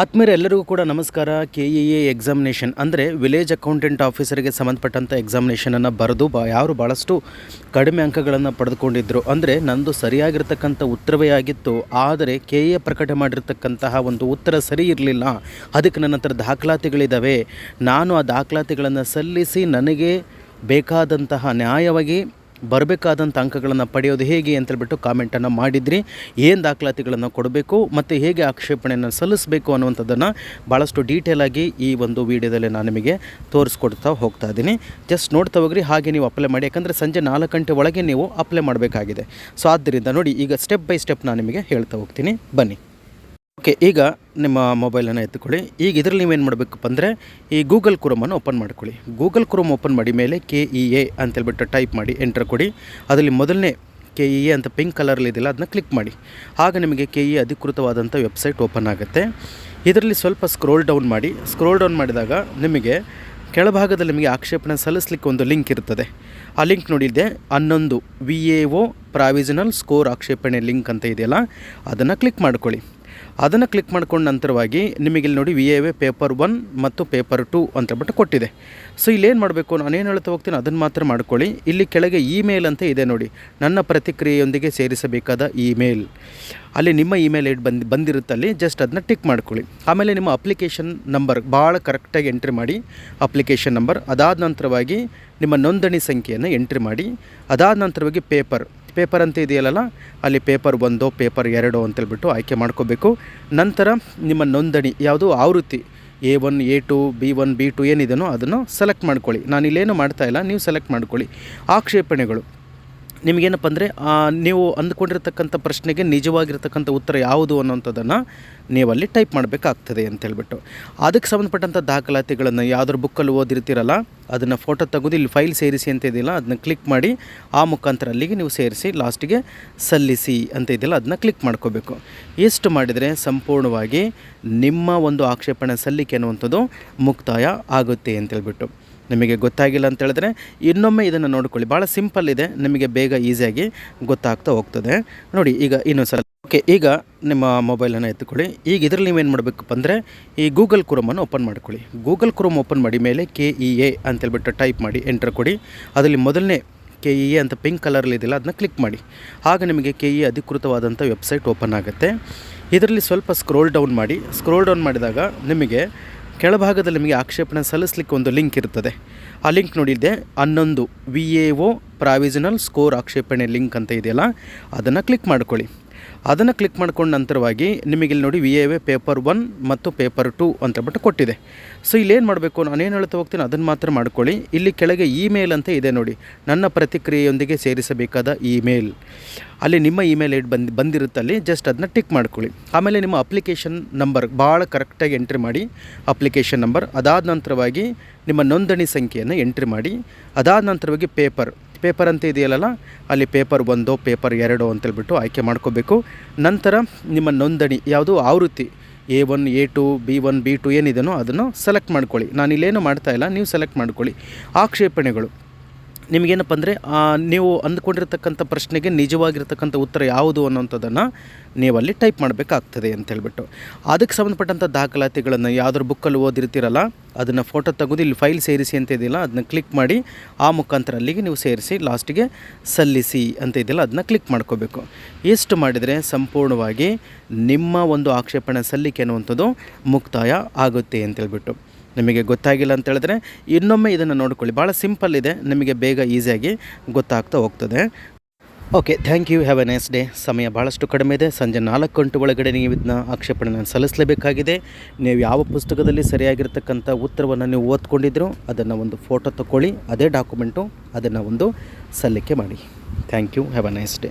ಆತ್ಮೀಯರು, ಎಲ್ಲರಿಗೂ ಕೂಡ ನಮಸ್ಕಾರ. ಕೆ ಇ ಎ ಎಕ್ಸಾಮಿನೇಷನ್ ಅಂದರೆ ವಿಲೇಜ್ ಅಕೌಂಟೆಂಟ್ ಆಫೀಸರಿಗೆ ಸಂಬಂಧಪಟ್ಟಂಥ ಎಕ್ಸಾಮಿನೇಷನನ್ನು ಬರೆದು ಬಾ ಯಾರು ಭಾಳಷ್ಟು ಕಡಿಮೆ ಅಂಕಗಳನ್ನು ಪಡೆದುಕೊಂಡಿದ್ದರು ಅಂದರೆ ನಂದು ಸರಿಯಾಗಿರ್ತಕ್ಕಂಥ ಉತ್ತರವೇ ಆಗಿತ್ತು. ಆದರೆ ಕೆ ಎ ಪ್ರಕಟ ಮಾಡಿರ್ತಕ್ಕಂತಹ ಒಂದು ಉತ್ತರ ಸರಿ ಇರಲಿಲ್ಲ. ಅದಕ್ಕೆ ನನ್ನ ಹತ್ರ ದಾಖಲಾತಿಗಳಿದ್ದಾವೆ ನಾನು ಆ ದಾಖಲಾತಿಗಳನ್ನು ಸಲ್ಲಿಸಿ ನನಗೆ ಬೇಕಾದಂತಹ ನ್ಯಾಯವಾಗಿ ಬರಬೇಕಾದಂಥ ಅಂಕಗಳನ್ನು ಪಡೆಯೋದು ಹೇಗೆ ಅಂತೇಳ್ಬಿಟ್ಟು ಕಾಮೆಂಟನ್ನು ಮಾಡಿದ್ರಿ. ಏನು ದಾಖಲಾತಿಗಳನ್ನು ಕೊಡಬೇಕು ಮತ್ತು ಹೇಗೆ ಆಕ್ಷೇಪಣೆಯನ್ನು ಸಲ್ಲಿಸಬೇಕು ಅನ್ನುವಂಥದ್ದನ್ನು ಭಾಳಷ್ಟು ಡೀಟೇಲಾಗಿ ಈ ಒಂದು ವಿಡಿಯೋದಲ್ಲಿ ನಾನು ನಿಮಗೆ ತೋರಿಸ್ಕೊಡ್ತಾ ಹೋಗ್ತಾ ಇದ್ದೀನಿ. ಜಸ್ಟ್ ನೋಡ್ತಾ ಹೋಗ್ರಿ, ಹಾಗೆ ನೀವು ಅಪ್ಲೈ ಮಾಡಿ. ಯಾಕಂದರೆ ಸಂಜೆ ನಾಲ್ಕು ಗಂಟೆ ಒಳಗೆ ನೀವು ಅಪ್ಲೈ ಮಾಡಬೇಕಾಗಿದೆ. ಸೊ ಆದ್ದರಿಂದ ನೋಡಿ, ಈಗ ಸ್ಟೆಪ್ ಬೈ ಸ್ಟೆಪ್ ನಾನು ನಿಮಗೆ ಹೇಳ್ತಾ ಹೋಗ್ತೀನಿ. ಬನ್ನಿ. ಓಕೆ ಈಗ ನಿಮ್ಮ ಮೊಬೈಲನ್ನು ಎತ್ತುಕೊಳ್ಳಿ. ಈಗ ಇದರಲ್ಲಿ ನೀವೇನು ಮಾಡಬೇಕಪ್ಪ ಅಂದರೆ ಈ ಗೂಗಲ್ ಕ್ರೋಮನ್ನು ಓಪನ್ ಮಾಡ್ಕೊಳ್ಳಿ. ಗೂಗಲ್ ಕ್ರೋಮ್ ಓಪನ್ ಮಾಡಿ ಮೇಲೆ ಕೆ ಇ ಎ ಅಂತೇಳ್ಬಿಟ್ಟು ಟೈಪ್ ಮಾಡಿ ಎಂಟ್ರ್ ಕೊಡಿ. ಅದರಲ್ಲಿ ಮೊದಲನೇ ಕೆ ಇ ಎ ಅಂತ ಪಿಂಕ್ ಕಲರಲ್ಲಿದೆಯಲ್ಲ ಅದನ್ನ ಕ್ಲಿಕ್ ಮಾಡಿ. ಆಗ ನಿಮಗೆ ಕೆ ಇ ಅಧಿಕೃತವಾದಂಥ ವೆಬ್ಸೈಟ್ ಓಪನ್ ಆಗುತ್ತೆ. ಇದರಲ್ಲಿ ಸ್ವಲ್ಪ ಸ್ಕ್ರೋಲ್ ಡೌನ್ ಮಾಡಿ. ಸ್ಕ್ರೋಲ್ ಡೌನ್ ಮಾಡಿದಾಗ ನಿಮಗೆ ಕೆಳಭಾಗದಲ್ಲಿ ನಿಮಗೆ ಆಕ್ಷೇಪಣೆ ಸಲ್ಲಿಸಲಿಕ್ಕೆ ಒಂದು ಲಿಂಕ್ ಇರ್ತದೆ. ಆ ಲಿಂಕ್ ನೋಡಿದ್ದೆ. ಹನ್ನೊಂದು V A O provisional score ಆಕ್ಷೇಪಣೆ ಲಿಂಕ್ ಅಂತ ಇದೆಯಲ್ಲ, ಅದನ್ನು ಕ್ಲಿಕ್ ಮಾಡ್ಕೊಳ್ಳಿ. ಅದನ್ನು ಕ್ಲಿಕ್ ಮಾಡ್ಕೊಂಡ ನಂತರವಾಗಿ ನಿಮಗೆ ಇಲ್ಲಿ ನೋಡಿ ವಿ ಎ ಪೇಪರ್ ಒನ್ ಮತ್ತು ಪೇಪರ್ ಟು ಅಂತೇಳ್ಬಿಟ್ಟು ಕೊಟ್ಟಿದೆ. ಸೊ ಇಲ್ಲೇನು ಮಾಡಬೇಕು? ನಾನು ಏನು ಹೇಳ್ತಾ ಹೋಗ್ತೀನಿ? ಅದನ್ನು ಮಾತ್ರ ಮಾಡ್ಕೊಳ್ಳಿ. ಇಲ್ಲಿ ಕೆಳಗೆ ಇಮೇಲ್ ಅಂತ ಇದೆ ನೋಡಿ. ನನ್ನ ಪ್ರತಿಕ್ರಿಯೆಯೊಂದಿಗೆ ಸೇರಿಸಬೇಕಾದ ಇಮೇಲ್ ಅಲ್ಲಿ ನಿಮ್ಮ ಇಮೇಲ್ ಏಟ್ ಬಂದು ಬಂದಿರುತ್ತಲ್ಲಿ ಜಸ್ಟ್ ಅದನ್ನ ಟಿಕ್ ಮಾಡ್ಕೊಳ್ಳಿ. ಆಮೇಲೆ ನಿಮ್ಮ ಅಪ್ಲಿಕೇಶನ್ ನಂಬರ್ ಭಾಳ ಕರೆಕ್ಟಾಗಿ ಎಂಟ್ರಿ ಮಾಡಿ. ಅಪ್ಲಿಕೇಶನ್ ನಂಬರ್ ಅದಾದ ನಂತರವಾಗಿ ನಿಮ್ಮ ನೋಂದಣಿ ಸಂಖ್ಯೆಯನ್ನು ಎಂಟ್ರಿ ಮಾಡಿ. ಅದಾದ ನಂತರವಾಗಿ ಪೇಪರ್ ಪೇಪರ್ ಅಂತ ಇದೆಯಲ್ಲ ಅಲ್ಲಿ ಪೇಪರ್ ಒಂದು, ಪೇಪರ್ ಎರಡು ಅಂತೇಳ್ಬಿಟ್ಟು ಆಯ್ಕೆ ಮಾಡ್ಕೋಬೇಕು. ನಂತರ ನಿಮ್ಮ ನೋಂದಣಿ ಯಾವುದು ಆವೃತ್ತಿ, A one, A two, B one, B two ಏನಿದೆಯೋ ಅದನ್ನು ಸೆಲೆಕ್ಟ್ ಮಾಡ್ಕೊಳ್ಳಿ. ನಾನು ಇಲ್ಲೇನು ಮಾಡ್ತಾ ಇಲ್ಲ, ನೀವು ಸೆಲೆಕ್ಟ್ ಮಾಡ್ಕೊಳ್ಳಿ. ಆಕ್ಷೇಪಣೆಗಳು. ನಿಮಗೇನಪ್ಪ ಅಂದರೆ ನೀವು ಅಂದ್ಕೊಂಡಿರ್ತಕ್ಕಂಥ ಪ್ರಶ್ನೆಗೆ ನಿಜವಾಗಿರ್ತಕ್ಕಂಥ ಉತ್ತರ ಯಾವುದು ಅನ್ನೋಂಥದ್ದನ್ನು ನೀವಲ್ಲಿ ಟೈಪ್ ಮಾಡಬೇಕಾಗ್ತದೆ ಅಂತೇಳ್ಬಿಟ್ಟು ಅದಕ್ಕೆ ಸಂಬಂಧಪಟ್ಟಂಥ ದಾಖಲಾತಿಗಳನ್ನು ಯಾವ್ದಾದ್ರು ಬುಕ್ಕಲ್ಲಿ ಓದಿರ್ತೀರಲ್ಲ, ಅದನ್ನು ಫೋಟೋ ತೆಗೆದು ಇಲ್ಲಿ ಫೈಲ್ ಸೇರಿಸಿ ಅಂತ ಇದೆಯಲ್ಲ, ಅದನ್ನ ಕ್ಲಿಕ್ ಮಾಡಿ ಆ ಮುಖಾಂತರ ಅಲ್ಲಿಗೆ ನೀವು ಸೇರಿಸಿ ಲಾಸ್ಟಿಗೆ ಸಲ್ಲಿಸಿ ಅಂತ ಇದೆಯಲ್ಲ, ಅದನ್ನ ಕ್ಲಿಕ್ ಮಾಡ್ಕೋಬೇಕು. ಎಷ್ಟು ಮಾಡಿದರೆ ಸಂಪೂರ್ಣವಾಗಿ ನಿಮ್ಮ ಒಂದು ಆಕ್ಷೇಪಣೆ ಸಲ್ಲಿಕೆ ಅನ್ನುವಂಥದ್ದು ಮುಕ್ತಾಯ ಆಗುತ್ತೆ ಅಂತೇಳ್ಬಿಟ್ಟು ನಿಮಗೆ ಗೊತ್ತಾಗಿಲ್ಲ ಅಂತ ಹೇಳಿದ್ರೆ ಇನ್ನೊಮ್ಮೆ ಇದನ್ನು ನೋಡ್ಕೊಳ್ಳಿ. ಭಾಳ ಸಿಂಪಲ್ ಇದೆ. ನಿಮಗೆ ಬೇಗ ಈಸಿಯಾಗಿ ಗೊತ್ತಾಗ್ತಾ ಹೋಗ್ತದೆ. ನೋಡಿ, ಈಗ ಇನ್ನೊಂದು ಸಲ ಓಕೆ, ಈಗ ನಿಮ್ಮ ಮೊಬೈಲನ್ನು ಎತ್ತುಕೊಳ್ಳಿ. ಈಗ ಇದರಲ್ಲಿ ನೀವೇನು ಮಾಡಬೇಕಪ್ಪ ಅಂದರೆ ಈ ಗೂಗಲ್ ಕ್ರೋಮನ್ನು ಓಪನ್ ಮಾಡ್ಕೊಳ್ಳಿ. ಗೂಗಲ್ ಕ್ರೋಮ್ ಓಪನ್ ಮಾಡಿ ಮೇಲೆ ಕೆ ಇ ಎ ಅಂತೇಳ್ಬಿಟ್ಟು ಟೈಪ್ ಮಾಡಿ ಎಂಟ್ರ್ ಕೊಡಿ. ಅದರಲ್ಲಿ ಮೊದಲನೇ ಕೆ ಇ ಎ ಅಂತ ಪಿಂಕ್ ಕಲರಲ್ಲಿ ಇದೆಯಲ್ಲ, ಅದನ್ನ ಕ್ಲಿಕ್ ಮಾಡಿ. ಆಗ ನಿಮಗೆ ಕೆ ಇ ಅಧಿಕೃತವಾದಂಥ ವೆಬ್ಸೈಟ್ ಓಪನ್ ಆಗುತ್ತೆ. ಇದರಲ್ಲಿ ಸ್ವಲ್ಪ ಸ್ಕ್ರೋಲ್ ಡೌನ್ ಮಾಡಿ. ಸ್ಕ್ರೋಲ್ ಡೌನ್ ಮಾಡಿದಾಗ ನಿಮಗೆ ಕೆಳಭಾಗದಲ್ಲಿ ನಿಮಗೆ ಆಕ್ಷೇಪಣೆ ಸಲ್ಲಿಸಲಿಕ್ಕೆ ಒಂದು ಲಿಂಕ್ ಇರ್ತದೆ. ಆ ಲಿಂಕ್ ನೋಡಿದ್ದೆ, ಹನ್ನೊಂದು V A O provisional score ಆಕ್ಷೇಪಣೆ ಲಿಂಕ್ ಅಂತ ಇದೆಯಲ್ಲ, ಅದನ್ನು ಕ್ಲಿಕ್ ಮಾಡ್ಕೊಳ್ಳಿ. ಅದನ್ನು ಕ್ಲಿಕ್ ಮಾಡ್ಕೊಂಡ ನಂತರವಾಗಿ ನಿಮಗೆ ಇಲ್ಲಿ ನೋಡಿ ವಿ ಎ ಪೇಪರ್ ಒನ್ ಮತ್ತು ಪೇಪರ್ ಟು ಅಂತೇಳ್ಬಿಟ್ಟು ಕೊಟ್ಟಿದೆ. ಸೊ ಇಲ್ಲೇನು ಮಾಡಬೇಕು? ನಾನೇನು ಹೇಳ್ತಾ ಹೋಗ್ತೀನಿ? ಅದನ್ನು ಮಾತ್ರ ಮಾಡ್ಕೊಳ್ಳಿ. ಇಲ್ಲಿ ಕೆಳಗೆ ಇಮೇಲ್ ಅಂತ ಇದೆ ನೋಡಿ. ನನ್ನ ಪ್ರತಿಕ್ರಿಯೆಯೊಂದಿಗೆ ಸೇರಿಸಬೇಕಾದ ಇಮೇಲ್ ಅಲ್ಲಿ ನಿಮ್ಮ ಇಮೇಲ್ ಐಡ್ ಬಂದು ಬಂದಿರುತ್ತಲ್ಲಿ ಜಸ್ಟ್ ಅದನ್ನ ಟಿಕ್ ಮಾಡ್ಕೊಳ್ಳಿ. ಆಮೇಲೆ ನಿಮ್ಮ ಅಪ್ಲಿಕೇಶನ್ ನಂಬರ್ ಭಾಳ ಕರೆಕ್ಟಾಗಿ ಎಂಟ್ರಿ ಮಾಡಿ ಅಪ್ಲಿಕೇಶನ್ ನಂಬರ್ ಅದಾದ ನಂತರವಾಗಿ ನಿಮ್ಮ ನೋಂದಣಿ ಸಂಖ್ಯೆಯನ್ನು ಎಂಟ್ರಿ ಮಾಡಿ, ಅದಾದ ನಂತರವಾಗಿ ಪೇಪರ್ ಪೇಪರ್ ಅಂತ ಇದೆಯಲ್ಲ ಅಲ್ಲಿ ಪೇಪರ್ ಒಂದು, ಪೇಪರ್ ಎರಡು ಅಂತೇಳ್ಬಿಟ್ಟು ಆಯ್ಕೆ ಮಾಡ್ಕೋಬೇಕು. ನಂತರ ನಿಮ್ಮ ನೋಂದಣಿ ಯಾವುದು ಆವೃತ್ತಿ, A one, A two, B one, B two ಏನಿದೆಯೋ ಅದನ್ನು ಸೆಲೆಕ್ಟ್ ಮಾಡ್ಕೊಳ್ಳಿ. ನಾನು ಇಲ್ಲೇನು ಮಾಡ್ತಾ ಇಲ್ಲ, ನೀವು ಸೆಲೆಕ್ಟ್ ಮಾಡ್ಕೊಳ್ಳಿ. ಆಕ್ಷೇಪಣೆಗಳು. ನಿಮಗೇನಪ್ಪ ಅಂದರೆ ನೀವು ಅಂದ್ಕೊಂಡಿರ್ತಕ್ಕಂಥ ಪ್ರಶ್ನೆಗೆ ನಿಜವಾಗಿರ್ತಕ್ಕಂಥ ಉತ್ತರ ಯಾವುದು ಅನ್ನೋಂಥದ್ದನ್ನು ನೀವಲ್ಲಿ ಟೈಪ್ ಮಾಡಬೇಕಾಗ್ತದೆ ಅಂತೇಳ್ಬಿಟ್ಟು ಅದಕ್ಕೆ ಸಂಬಂಧಪಟ್ಟಂಥ ದಾಖಲಾತಿಗಳನ್ನು ಯಾವುದ್ರ ಬುಕ್ಕಲ್ಲಿ ಓದಿರ್ತೀರಲ್ಲ, ಅದನ್ನು ಫೋಟೋ ತೆಗೆದು ಇಲ್ಲಿ ಫೈಲ್ ಸೇರಿಸಿ ಅಂತ ಇದೆಯಲ್ಲ, ಅದನ್ನ ಕ್ಲಿಕ್ ಮಾಡಿ ಆ ಮುಖಾಂತರ ಅಲ್ಲಿಗೆ ನೀವು ಸೇರಿಸಿ ಲಾಸ್ಟಿಗೆ ಸಲ್ಲಿಸಿ ಅಂತ ಇದೆಯಲ್ಲ, ಅದನ್ನ ಕ್ಲಿಕ್ ಮಾಡ್ಕೋಬೇಕು. ಎಷ್ಟು ಮಾಡಿದರೆ ಸಂಪೂರ್ಣವಾಗಿ ನಿಮ್ಮ ಒಂದು ಆಕ್ಷೇಪಣೆ ಸಲ್ಲಿಕೆ ಅನ್ನುವಂಥದ್ದು ಮುಕ್ತಾಯ ಆಗುತ್ತೆ ಅಂತೇಳ್ಬಿಟ್ಟು ನಿಮಗೆ ಗೊತ್ತಾಗಿಲ್ಲ ಅಂತ ಹೇಳಿದ್ರೆ ಇನ್ನೊಮ್ಮೆ ಇದನ್ನು ನೋಡ್ಕೊಳ್ಳಿ. ಭಾಳ ಸಿಂಪಲ್ ಇದೆ, ನಿಮಗೆ ಬೇಗ ಈಸಿಯಾಗಿ ಗೊತ್ತಾಗ್ತಾ ಹೋಗ್ತದೆ. Okay thank you have a nice day ಸಮಯ ಭಾಳಷ್ಟು ಕಡಿಮೆ ಇದೆ. ಸಂಜೆ ನಾಲ್ಕು ಗಂಟೆ ಒಳಗಡೆ ನೀವು ಇದನ್ನ ಆಕ್ಷೇಪಣೆಯನ್ನು ಸಲ್ಲಿಸಲೇಬೇಕಾಗಿದೆ. ನೀವು ಯಾವ ಪುಸ್ತಕದಲ್ಲಿ ಸರಿಯಾಗಿರ್ತಕ್ಕಂಥ ಉತ್ತರವನ್ನು ನೀವು ಓದ್ಕೊಂಡಿದ್ರು ಅದನ್ನು ಒಂದು ಫೋಟೋ ತಗೊಳ್ಳಿ ಅದೇ ಡಾಕ್ಯುಮೆಂಟು ಅದನ್ನು ಒಂದು ಸಲ್ಲಿಕೆ ಮಾಡಿ. Thank you have a nice day